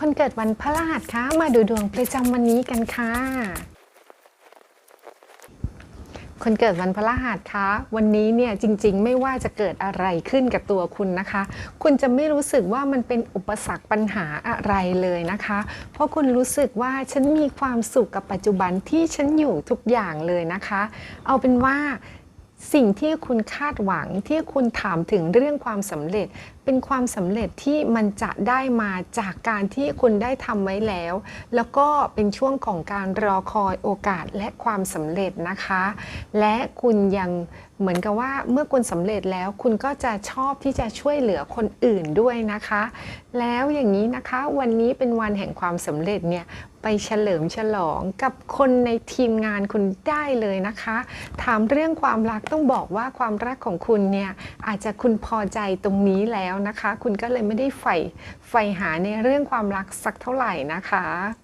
คนเกิดวันพฤหัสคะมาดูดวงประจำวันนี้กันค่ะ คนเกิดวันพฤหัสคะ วันนี้เนี่ยจริง ๆ ไม่ว่าจะเกิดอะไรขึ้นกับตัวคุณนะคะ คุณจะไม่รู้สึกว่ามันเป็นอุปสรรคปัญหาอะไรเลยนะคะ เพราะคุณรู้สึกว่าฉันมีความสุขกับปัจจุบันที่ฉันอยู่ทุกอย่างเลยนะคะ เอาเป็นว่า สิ่งที่คุณคาดหวังที่คุณถามถึงเรื่องความสำเร็จ เป็นความสำเร็จที่มันจะได้มาจากการที่คุณได้ทำไว้แล้ว แล้วก็เป็นช่วงของการรอคอยโอกาสและความสำเร็จนะคะ และคุณยังเหมือนกับว่าเมื่อคุณสำเร็จแล้วคุณก็จะชอบที่จะช่วยเหลือคนอื่นด้วยนะคะ แล้วอย่างนี้นะคะวันนี้เป็นวันแห่งความสำเร็จเนี่ย ไปเฉลิมฉลองกับคนในทีมงานคุณได้เลยนะคะ ถามเรื่องความรักต้องบอกว่าความรักของคุณเนี่ยอาจจะคุณพอใจตรงนี้แล้วนะคะ คุณก็เลยไม่ได้ใฝ่ใฝ่หาในเรื่องความรักสักเท่าไหร่นะคะ